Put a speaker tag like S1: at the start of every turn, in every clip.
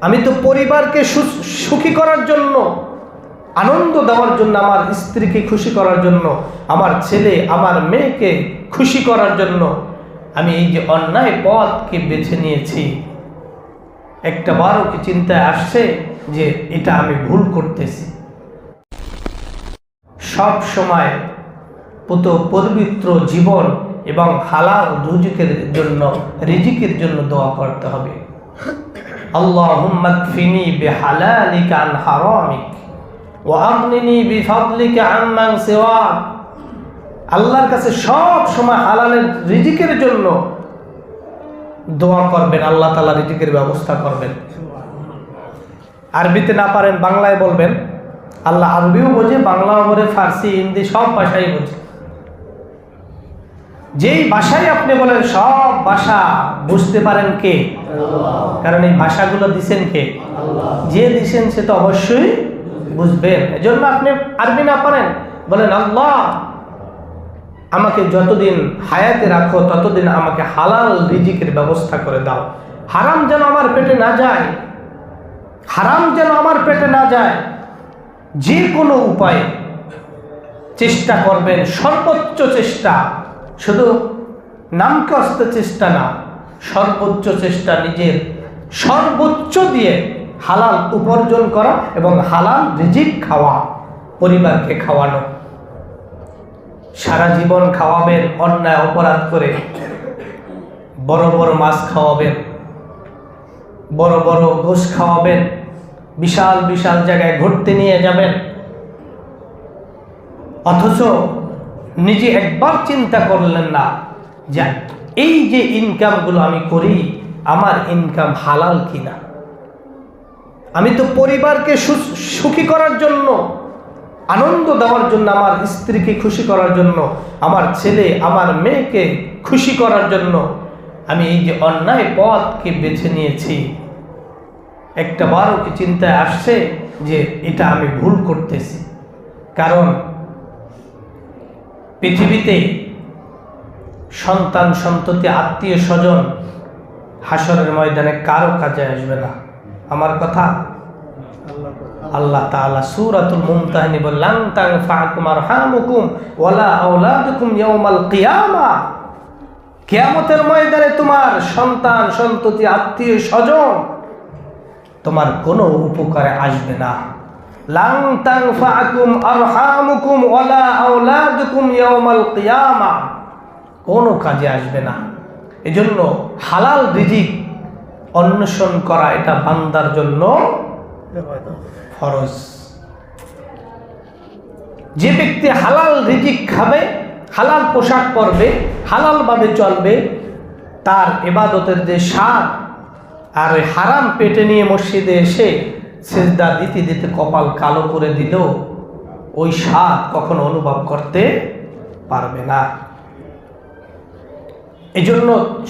S1: আমি তো পরিবারকে সুখী করার জন্য, আনন্দ দেওয়ার জন্য, আমার স্ত্রীকে খুশি করার জন্য, আমার ছেলে, আমার মেয়েকে খুশি করার জন্য, আমি এই যে অন্যায় পথকে বেছে নিয়েছি। একটা বারও কি চিন্তায় আসছে যে এটা আমি ভুল করতেছি? সব সময় পুত পবিত্র জীবন এবং হালাল রুজিকের জন্য, রিজিকের জন্য দোয়া করতে হবে। اللهم اكفني بحلالك عن حرامك وأغنني بفضلك عمن سواك আল্লাহর কাছে সব সময় হালালের রিজিকের জন্য দোয়া করবেন আল্লাহ তালা রিজিকের ব্যবস্থা করবেন আরবিতে না পারেন বাংলায় বলবেন আল্লাহ আরবিও বোঝে বাংলাও বলে ফার্সি হিন্দি সব ভাষাই বোঝে যেই ভাষায় আপনি বলেন, সব ভাষা বুঝতে পারেন কে? কারণ এই ভাষাগুলো দিছেন কে? যে দিছেন সে তো অবশ্যই বুঝবেন এজন্য আপনি আরবি না পারেন, বলেন, আল্লাহ, আমাকে যতদিন হায়াতে রাখো, ততদিন আমাকে হালাল রিজিকের ব্যবস্থা করে দাও। হারাম যেন আমার পেটে না যায়, হারাম যেন আমার পেটে না যায়, যে কোনো উপায়ে চেষ্টা করবেন, সর্বোচ্চ চেষ্টা শুধু নামকে অস্ত চেষ্টা না, সর্বোচ্চ চেষ্টা নিজের সর্বোচ্চ দিয়ে হালাল উপার্জন করা এবং হালাল রিজিক খাওয়া, পরিবারকে খাওয়ানো। সারা জীবন খাওয়াবেন, অন্যায় অপরাধ করে। বড় বড় মাছ খাওয়াবেন, বড় বড় ঘুষ খাওয়াবেন, বিশাল বিশাল জায়গায় ঘুরতে নিয়ে যাবেন। অথচ নিজে একবার চিন্তা করলেন না যে এই যে ইনকামগুলো আমি করি, আমার ইনকাম হালাল কিনা? আমি তো পরিবারকে সুখী করার জন্য, আনন্দ দেওয়ার জন্য, আমার স্ত্রীকে খুশি করার জন্য, আমার ছেলে, আমার মেয়েকে খুশি করার জন্য, আমি এই যে অন্যায় পথকে বেছে নিয়েছি। একটা বারও কি চিন্তায় আসছে যে এটা আমি ভুল করতেছি? কারণ পৃথিবীতে সন্তান সন্ততি, আত্মীয় স্বজন হাসরের ময়দানে কারও কাজে আসবে না। আমার কথা? আল্লাহ তাআলা সূরাতুল মুমতাহিনী বললাম তানফাকুম আরহামুকুম ওয়ালা আওলাদুকুম ইয়াউমাল কিয়ামা। কিয়ামতের ময়দানে তোমার সন্তান সন্ততি, আত্মীয় স্বজন তোমার কোনো উপকারে আসবে না। লাং তানফাকুম আরহামুকুম ওয়ালা আওলাদুকুম ইয়াউমাল কিয়ামা। কোনো কাজে আসবে না। এজন্য হালাল রিজিক অন্বেষণ করা এটা বান্দার জন্য ফরজ। যে ব্যক্তি হালাল রিজিক খাবে, হালাল পোশাক পরবে, হালালভাবে চলবে, তার এবাদতের যে স্বাদ আর হারাম পেটে নিয়ে মসজিদে এসে সেজদা দিতে দিতে কপাল কালো করে দিলেও ওই স্বাদ কখনো অনুভব করতে পারবে না। এজন্য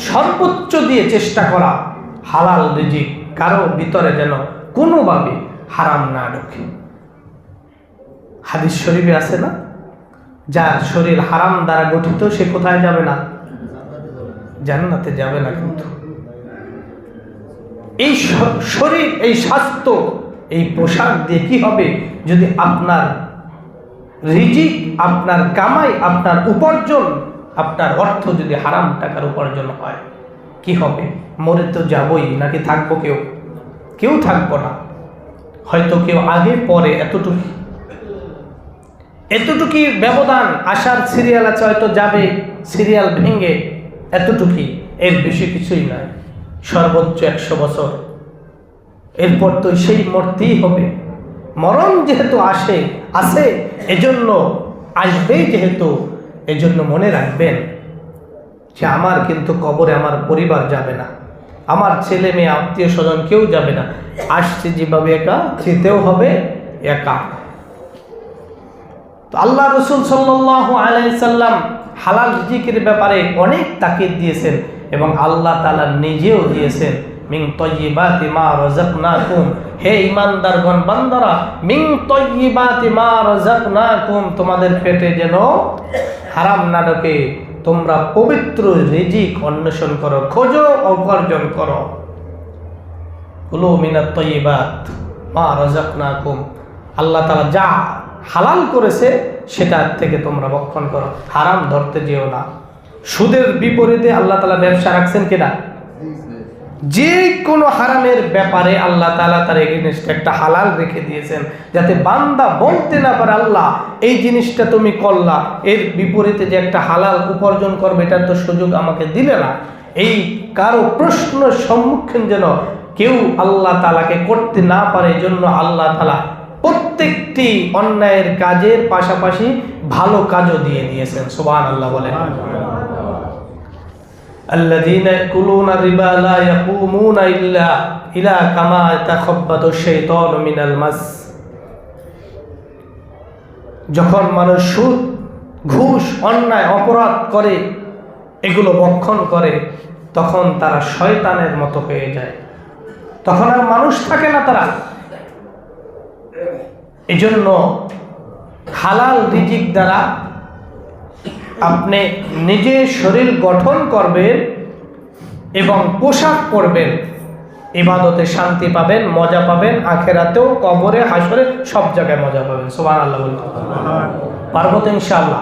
S1: সর্বোচ্চ দিয়ে চেষ্টা করা হালাল রিজিক, কারও ভিতরে যেন কোনোভাবে হারাম না ঢোকে। হাদিস শরীফে আছে না? যার শরীর হারাম দ্বারা গঠিত, সে কোথায় যাবে না? জান্নাতে যাবে না কিন্তু। এই শরীর, এই স্বাস্থ্য এই পোশাক দিয়ে কি হবে? যদি আপনার রিজিক, আপনার কামাই, আপনার উপার্জন, আপনার অর্থ যদি হারাম টাকার উপার্জন হয়, কি হবে? মরে তো যাবই, নাকি থাকব কেউ? কেউ থাকব না। হয়তো কেউ আগে, পরে এতটুকু। এতটুকুই ব্যবধান আসার সিরিয়াল আছে, হয়তো যাবে, সিরিয়াল ভেঙে, এতটুকুই। এর বেশি কিছুই নয়। সর্বোচ্চ একশো বছর। এরপর তো সেই মরতেই হবে। মরণ যেহেতু আসে আসে এজন্য আসবেই যেহেতু, এজন্য মনে রাখবেন যে আমার কিন্তু কবরে আমার পরিবার যাবে না। আমার ছেলে মেয়ে, আত্মীয় স্বজন কেউ যাবে না। আসছে যেভাবে একা যেতেও হবে, একা। তো আল্লাহ রসুল সাল্লাহ আলাইসাল্লাম হালাল রিজিকের ব্যাপারে অনেক তাকিদ দিয়েছেন এবং আল্লাহ তালা নিজেও দিয়েছেন। মিং তয়্যিবাতি মা রাযাকনাকুম। হে ইমানদারগণ বান্দারা, মিং তয়্যিবাতি মা রাযাকনাকুম, তোমাদের পেটে যেন হারাম না ঢোকে। তোমরা পবিত্র রিজিক অন্বেষণ করো, খোঁজো উপার্জন করো। কুলু মিনাত তৈবাত মা রাজাকনাকুম আল্লাহ তাআলা যা হালাল করেছে সেটার থেকে তোমরা ভক্ষণ করো। হারাম ধরতে যেও না। সুদের বিপরীতে আল্লাহ তাআলা ব্যবসা রাখছেন কিনা যে কোনো হারামের ব্যাপারে আল্লাহ তালা তার এগেনস্টে একটা হালাল রেখে দিয়েছেন, যাতে বান্দা বলতে না পারে, আল্লাহ, এই জিনিসটা তুমি করলা, এর বিপরীতে যে একটা হালাল উপার্জন করবে, এটার তো সুযোগ আমাকে দিলে না। এই কারও প্রশ্ন সম্মুখীন যেন কেউ আল্লাহ তালাকে করতে না পারে এই জন্য আল্লাহ তালা প্রত্যেকটি অন্যায়ের কাজের পাশাপাশি ভালো কাজও দিয়ে দিয়েছেন। সুবান আল্লাহ বলেন। الذين يأكلون الربا لا يقومون إلا إلى كما يتخبط الشيطان من المس যখন মানুষ সুদ ঘুষ অন্যায় অপরাধ করে এগুলো বক্ষণ করে তখন তারা শয়তানের মতো হয়ে যায় তখন আর মানুষ থাকে না তারা এজন্য হালাল রিজিক দ্বারা আপনি নিজে শরীর গঠন করবেন এবং পোশাক পরবেন। ইবাদতে শান্তি পাবেন, মজা পাবেন, আখেরাতেও কবরে হাসরে সব জায়গায় মজা পাবেন। সোমান আল্লাহ পার্বত ইনশাল্লাহ